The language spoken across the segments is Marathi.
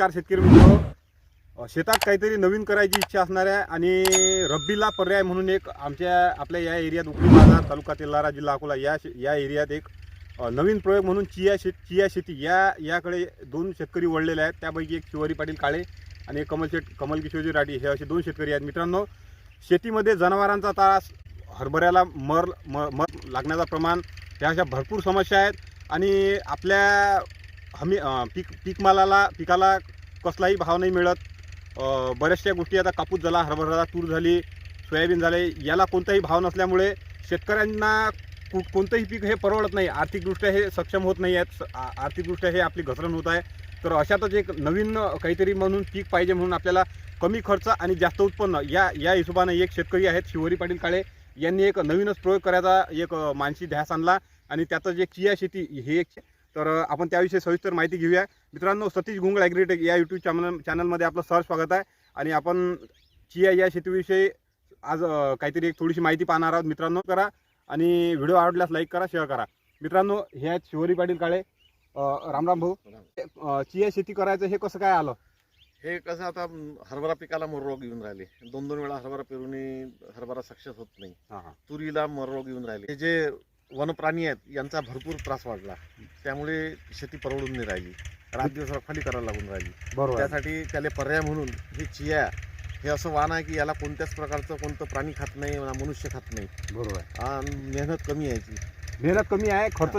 नमस्कार शेतकरी मित्र शेतात काहीतरी नवीन करायची इच्छा असणाऱ्या आणि रब्बीला पर्याय म्हणून एक आमच्या आपल्या या एरियात उकडी बाजार तालुका तेलारा जिल्हा अकोला या या एरियात एक नवीन प्रयोग म्हणून चिया शेत चिया शेती या याकडे दोन शेतकरी वळलेले आहेत. त्यापैकी एक शिवारी पाटील काळे आणि कमल शेट कमल किशोरजी राठी हे असे दोन शेतकरी आहेत. मित्रांनो शेतीमध्ये जनावरांचा त्रास हरभऱ्याला मर म मर लागण्याचं प्रमाण ह्या अशा भरपूर समस्या आहेत. आणि आपल्या हमी पीक पीक मालाला पिकाला कसलाही भाव नाही मिळत. बऱ्याचशा गोष्टी आता कापूस झाला हरभरा तूर झाली सोयाबीन झाले याला कोणताही भाव नसल्यामुळे शेतकऱ्यांना कु कोणतंही पीक हे परवडत नाही. आर्थिकदृष्ट्या हे सक्षम होत नाही आहेत. स- आर्थिकदृष्ट्या हे आपली घसरण होत आहे. तर अशातच एक नवीन काहीतरी म्हणून पीक पाहिजे म्हणून आपल्याला कमी खर्च आणि जास्त उत्पन्न या या हिशोबाने एक शेतकरी आहेत शिवरी पाटील काळे. यांनी एक नवीनच प्रयोग करायचा एक मानसी ध्यास आणला आणि त्यातच एक चिया शेती हे एक तर आपण त्याविषयी सविस्तर माहिती घेऊया. मित्रांनो सतीश गुंगळ ॲग्रीटेक या यूट्यूब चॅनल चॅनलमध्ये आपलं सहज स्वागत आहे. आणि आपण चिया या शेतीविषयी आज काहीतरी एक थोडीशी माहिती पाहणार आहोत. मित्रांनो करा. आणि व्हिडिओ आवडल्यास लाईक करा शेअर करा. मित्रांनो हे आहेत शिवरी पाटील काळे. रामराम भाऊ. चिया शेती करायचं हे कसं काय आलं? हे कसं आता हरभरा पिकाला मोर रोग येऊन राहिले. दोन दोन वेळा हरभरा पेरून हरभरा सक्सेस होत नाही. तुरीला मोर रोग येऊन राहिले. हे जे वनप्राणी आहेत यांचा भरपूर त्रास वाढला. त्यामुळे शेती परवडून नाही राहिली. रात दिवस खाली करायला लागून राहिली. बरोबर. त्यासाठी त्याला पर्याय म्हणून हे चिया हे असं वाण आहे की याला कोणत्याच प्रकारचं कोणतं प्राणी खात नाही मनुष्य खात नाही. बरोबर. आणि मेहनत कमी यायची. मेहनत कमी आहे खर्च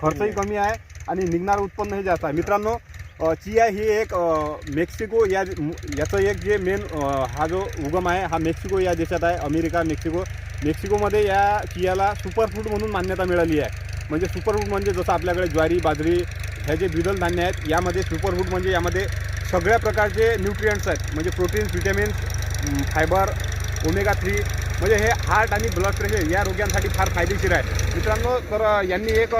खर्चही. कमी आहे आणि निघणारं उत्पन्न हे जास्त आहे. मित्रांनो चिया ही एक मेक्सिको या याचं एक जे मेन हा जो उगम आहे हा मेक्सिको या देशात आहे अमेरिका मेक्सिको. मेक्सिकोमध्ये या चियाला सुपरफूड म्हणून मान्यता मिळाली आहे. म्हणजे सुपरफूड म्हणजे जसं आपल्याकडे ज्वारी बाजरी ह्या जे द्विदल धान्य आहेत यामध्ये सुपरफूड म्हणजे यामध्ये सगळ्या प्रकारचे न्यूट्रियंट्स आहेत. म्हणजे proteins vitamins fibre omega three म्हणजे हे हार्ट आणि ब्लड प्रेशर या रोग्यांसाठी फार फायदेशीर आहे. मित्रांनो तर यांनी एक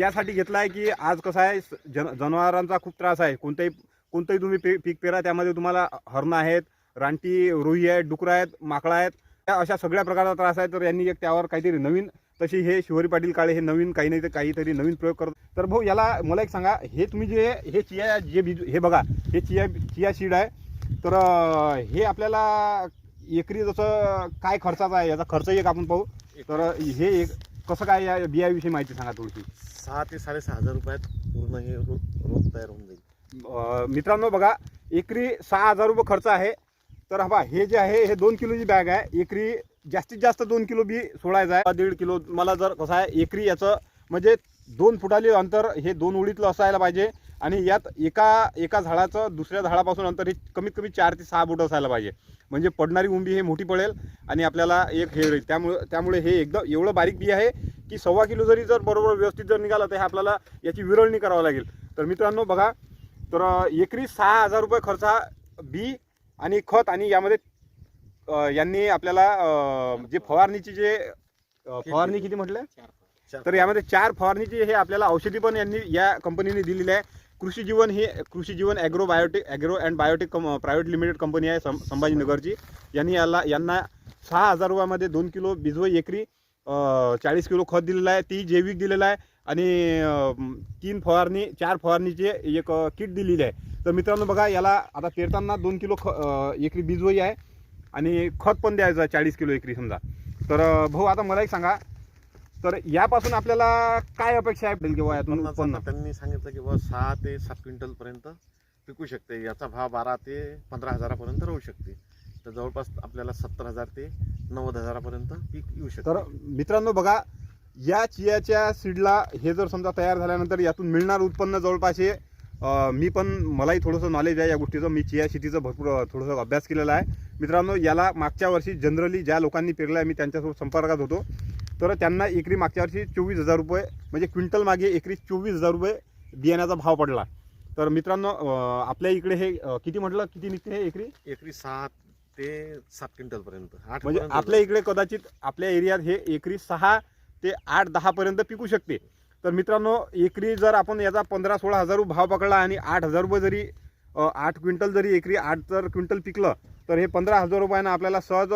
यासाठी घेतला आहे की आज कसं आहे स- जन जनावरांचा खूप त्रास आहे. कोणत्याही कोणतंही तुम्ही पी पीक पेरा त्यामध्ये तुम्हाला हरणं आहेत रानटी रोही आहेत डुकरं आहेत माकडं आहेत अशा सगळ्या प्रकारचा त्रास आहे तर यांनी एक त्यावर काहीतरी नवीन तशी हे शिवरी पाटील काळे हे नवीन काही नाही तर काहीतरी नवीन प्रयोग करत. तर भाऊ याला मला एक सांगा हे तुम्ही जे हे चिया जे बीज हे बघा हे चिया चिया सीड आहे तर हे आपल्याला एकरी जसं काय खर्चाचा आहे याचा खर्च एक आपण पाहू. तर हे एक कसं काय या बियाविषयी माहिती सांगा थोडीशी. सहा ते साडेसहा हजार रुपयात पूर्ण हे रो रोग तयार होऊन जाईल. मित्रांनो बघा एकरी सहा हजार रुपये खर्च आहे तर हा हे जे आहे हे दोन किलोची बॅग आहे. एकरी जास्तीत जास्त दोन किलो बी सोडायचं आहे. दीड किलो मला जर कसं आहे एकरी याचं म्हणजे दोन फुटाली अंतर हे दोन उडीतलं असायला पाहिजे. आणि यात एका एका झाडाचं दुसऱ्या झाडापासून अंतर हे कमीत कमी चार ते सहा फूट असायला पाहिजे. म्हणजे पडणारी उंबी हे मोठी पडेल आणि आपल्याला एक हे होईल. त्यामुळे त्यामुळे हे एकदम एवढं बारीक बी आहे की सव्वा किलो जरी जर बरोबर व्यवस्थित जर निघालं तर हे आपल्याला याची विरळणी करावं लागेल. तर मित्रांनो बघा तर एकरी सहा हजार रुपये खर्च हा बी आणि खत आणि यामध्ये अ, यांनी आपल्याला अ, जे फवारणीची जे अ, फवारणी किती म्हटलं? तर यामध्ये चार फवारणीची हे आपल्याला औषधी पण यांनी या कंपनीने दिलेली आहे. कृषी जीवन ही Krushi Jeevan agro biotech agro and biotech cum private limited company आहे सं संभाजीनगरची. यांनी याला यांना सहा हजार रुपयामध्ये दोन किलो बिजवई एकरी चाळीस किलो खत दिलेलं आहे. ती जैविक दिलेलं आहे. आणि तीन फवारणी चार फवारणीचे एक किट दिलेली आहे. तर मित्रांनो बघा याला आता पेरताना दोन किलो ख एकरी बिजवई आहे आणि खत पण द्यायचं आहे चाळीस किलो एकरी समजा. तर भाऊ आता मला एक सांगा. तर यापासून आपल्याला काय अपेक्षा आहे किंवा यातून उत्पन्न? त्यांनी सांगितलं की बा सहा ते सात क्विंटल पर्यंत पिकू शकते. याचा भाव बारा ते पंधरा हजारापर्यंत राहू शकते. तर जवळपास आपल्याला सत्तर हजार ते नव्वद हजारापर्यंत पीक येऊ शकते. तर मित्रांनो बघा या चियाच्या सीडला हे जर समजा तयार झाल्यानंतर यातून मिळणार उत्पन्न जवळपास हे मी पण मलाही थोडंसं नॉलेज आहे या गोष्टीचं. मी चिया शेतीचं भरपूर थोडंसं अभ्यास केलेला आहे. मित्रांनो याला मागच्या वर्षी जनरली ज्या लोकांनी पेरलं आहे मी त्यांच्यासोबत संपर्कात होतो. तर त्यांना एकरी मागच्या वर्षी चोवीस हजार रुपये म्हणजे क्विंटल मागे एकरी चोवीस हजार रुपये बियाण्याचा भाव पडला. तर मित्रांनो आपल्या इकडे हे किती म्हटलं? किती निघते हे एकरी? एकरी सहा ते सात क्विंटल पर्यंत आठ म्हणजे आपल्या इकडे कदाचित आपल्या एरियात हे एकरी सहा ते आठ दहा पर्यंत पिकू शकते. तर मित्रांनो एकरी जर आपण याचा पंधरा सोळा हजार रुपये भाव पकडला आणि आठ हजार रुपये जरी आठ क्विंटल जरी एकरी आठ जर क्विंटल पिकलं तर हे पंधरा हजार रुपयानं आपल्याला सहज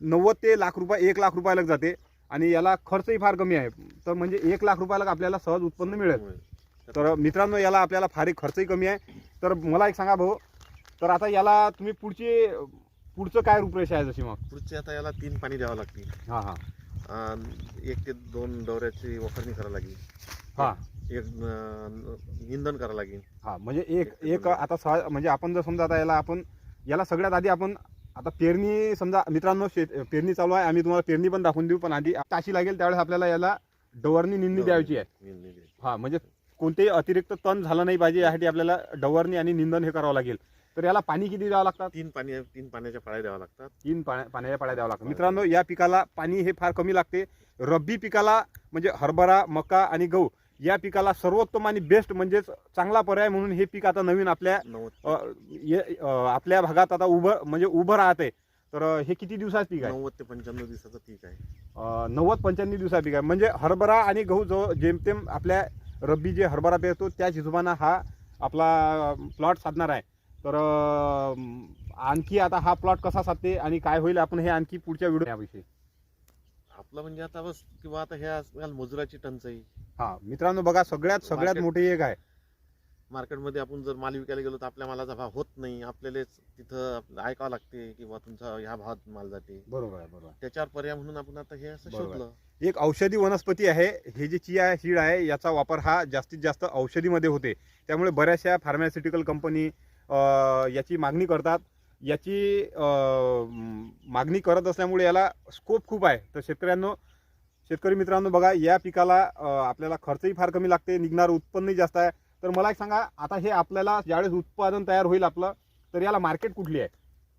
नव्वद. ते लाख रुपये एक लाख रुपयाला जाते. आणि याला खर्चही फार कमी आहे. तर म्हणजे एक लाख रुपयाला आपल्याला सहज उत्पन्न मिळेल. तर मित्रांनो याला आपल्याला फार खर्चही कमी आहे. तर मला एक सांगा भाऊ तर आता याला तुम्ही पुढची पुढचं काय रूपरेषा आहे जशी मग? पुढचे आता याला तीन पाणी द्यावं लागतील. हां हां. अं, एक ते दोन डवऱ्याची वखरणी करावं लागेल. हां. एक अं, निंदन करावं लागेल. हा म्हणजे एक एक आता म्हणजे आपण जर समजा आता याला आपण याला सगळ्यात आधी आपण आता पेरणी समजा मित्रांनो शेत पेरणी चालू आहे आम्ही तुम्हाला पेरणी पण दाखवून देऊ पण आधी ताशी लागेल त्यावेळेस आपल्याला याला डवरणी निंदणी द्यायची आहे. निंदणी. हा म्हणजे कोणतेही अतिरिक्त तण झालं नाही पाहिजे यासाठी आपल्याला डवरणी आणि निंदन हे करावं लागेल. तर याला पाणी किती द्यावं लागतात? तीन पाणी तीन पाण्याच्या पाळ्या द्याव्या लागतात. तीन पाण्या पाण्याच्या पाड्या द्यावं लागतात. मित्रांनो या पिकाला पाणी हे फार कमी लागते. रब्बी पिकाला म्हणजे हरभरा मका आणि गहू या पिकाला सर्वोत्तम आणि बेस्ट म्हणजेच चांगला पर्याय म्हणून हे पीक आता नवीन आपल्या आपल्या भागात आता उभं म्हणजे उभं राहते. तर हे किती दिवसाचं पीक आहे? नव्वद ते पंच्याण्णव दिवसाचं पीक आहे. नव्वद पंच्याण्णव दिवसा पीक आहे. म्हणजे हरभरा आणि गहू जो जेमतेम आपल्या रब्बी जे हरभरा पेरतो त्याच हिशोबानं हा आपला प्लॉट साधणार आहे. तर आणखी आता हा प्लॉट कसा साधते आणि काय होईल आपण हे आणखी पुढच्या व्हिडिओ याविषयी. आपलं म्हणजे आता बस किंवा आता ह्या मजुराची टंचाई. हा मित्रांनो बघा सगळ्यात सगळ्यात मोठी एक आहे. मार्केटमध्ये आपण जर माल विकायला गेलो तर आपल्या मालाचा भाव होत नाही. आपल्यालाच तिथं ऐकावं लागते किंवा तुमचा ह्या भावात माल जाते. बरोबर आहे बरोबर त्याच्यावर पर्याय म्हणून आपण आता हे असं. शोधलं. एक औषधी वनस्पती आहे हे जे चिया सीड आहे याचा वापर हा जास्तीत जास्त औषधीमध्ये होते. त्यामुळे बऱ्याचशा फार्मास्युटिकल कंपनी याची मागणी करतात. याची मागणी करत असल्यामुळे याला स्कोप खूप आहे. तर शेतकऱ्यांनो शेतकरी मित्रांनो बघा या पिकाला आपल्याला खर्चही फार कमी लागते निघणारं उत्पन्नही जास्त आहे. तर मला एक सांगा आता हे आपल्याला ज्यावेळेस उत्पादन तयार होईल आपलं तर याला मार्केट कुठली आहे?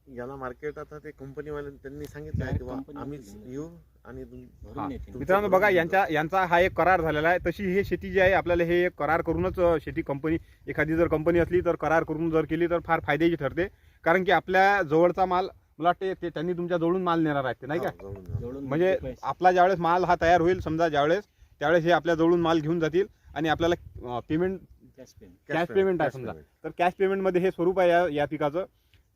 याला मार्केट आता ते कंपनीवाले त्यांनी सांगितलं आहे company आम्हीच. येऊ आणि हा. भरून. मित्रांनो बघा यांच्या यांचा हा एक करार झालेला आहे तशी हे शेती जी आहे आपल्याला हे एक करार करूनच अ, शेती कंपनी एखादी जर कंपनी असली तर करार करून जर केली तर फार फायद्याची ठरते कारण की आपल्या जवळचा माल मला वाटते ते त्यांनी तुमच्या जवळून माल नेणार आहेत ते नाही का हा, जवळून जा. जोडून म्हणजे पैसे. आपला ज्यावेळेस माल हा तयार होईल समजा ज्यावेळेस त्यावेळेस हे आपल्या जवळून माल घेऊन जातील आणि आपल्याला payment Cash payment. cash Cash payment आहे समजा. तर कॅश पेमेंटमध्ये हे स्वरूप आहे या या पिकाचं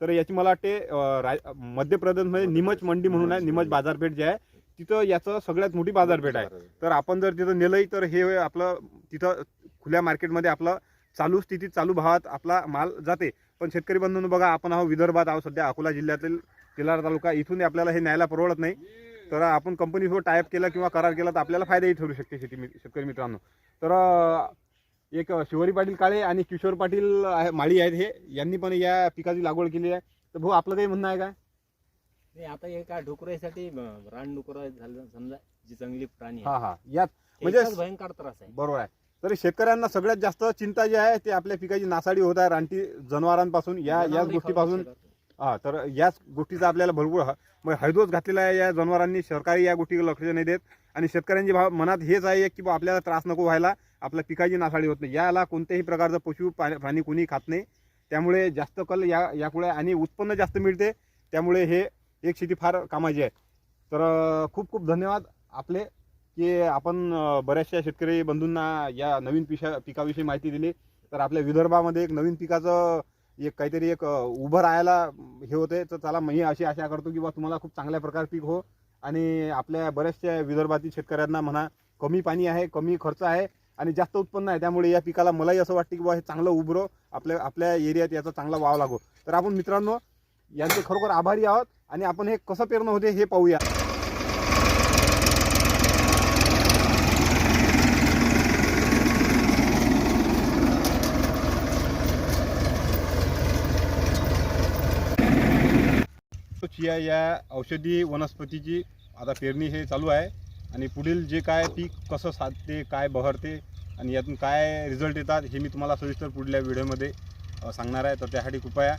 तर याची मला वाटते अ, रा- मध्य प्रदेशमध्ये निमच मंडी म्हणून आहे निमच बाजारपेठ जे आहे तिथं याचं सगळ्यात मोठी बाजारपेठ आहे. तर आपण जर तिथं नेलंही तर हे आपलं तिथं खुल्या मार्केटमध्ये आपलं चालू स्थितीत चालू भावात आपला माल जाते. पण शेतकरी बंधूंनो बघा आपण आहो विदर्भात आहोत सध्या अकोला जिल्ह्यातील तेलारा तालुका. इथून आपल्याला हे न्यायला परवडत नाही. तर आपण कंपनीसोबत टायअप केला किंवा करार केला तर आपल्याला फायदाही ठरू शकते शेती शेतकरी मित्रांनो. तर एक शिवरी पाटील काळे आणि किशोर पाटील आहे- माळी आहेत हे. यांनी पण या पिकाची लागवड केली आहे. तर भाऊ आपलं काही म्हणणं आहे का? नाही, आता हे काय डुकरासाठी रान डुकर झालं समजा जी चांगली प्राणी हा आहे. हा यात म्हणजे- भयंकर त्रास आहे. बरोबर आहे. तरी शेतकऱ्यांना सगळ्यात जास्त चिंता जी आहे ते आपल्या पिकाची नासाडी होत आहे रानटी जनावरांपासून या याच गोष्टीपासून. खाऊ. हा तर याच गोष्टीचा आपल्याला भरपूर ह- म्हणजे हैदोस घातलेला आहे या जनावरांनी. सरकारी या गोष्टीकडे लक्ष नाही देत. आणि शेतकऱ्यांच्या भाव मनात हेच आहे की बा आपल्याला त्रास नको व्हायला आपल्या पिकाची नासाडी होत नाही. याला कोणत्याही प्रकारचं पशु प्राणी कोणी खात नाही. त्यामुळे जास्त कल या यापुढे आणि उत्पन्न जास्त मिळते. त्यामुळे हे एक शेती फार कामाची आहे. तर खूप खूप धन्यवाद आपले की आपण बऱ्याचशा शेतकरी बंधूंना या नवीन पिशा पिकाविषयी माहिती दिली. तर आपल्या विदर्भामध्ये एक नवीन पिकाचं एक काहीतरी एक उभं राहायला हे होते. तर चला मी अशी आशा करतो की बा तुम्हाला खूप चांगल्या प्रकारे पीक हो. आणि आपल्या बऱ्याचशा विदर्भातील शेतकऱ्यांना म्हणा कमी पाणी आहे कमी खर्च आहे आणि जास्त उत्पन्न आहे. त्यामुळे या पिकाला मलाही असं वाटतं की बा हे चांगलं उभरो आपल्या आपल्या एरियात याचा चांगला वाव लागो. तर आपण मित्रांनो यांचे खरोखर आभारी आहोत आणि आपण हे कसं पेरणं होते हे पाहूया. चिया या औषधी वनस्पतीची आता पेरणी हे चालू आहे आणि पुढील जे काय पीक कसं साधते काय बहरते आणि यातून काय रिझल्ट येतात हे मी तुम्हाला सविस्तर पुढल्या व्हिडिओमध्ये सांगणार आहे. तर त्यासाठी कृपया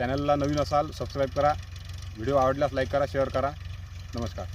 चॅनलला नवीन असाल सबस्क्राईब करा. व्हिडिओ आवडल्यास लाईक करा शेअर करा. नमस्कार.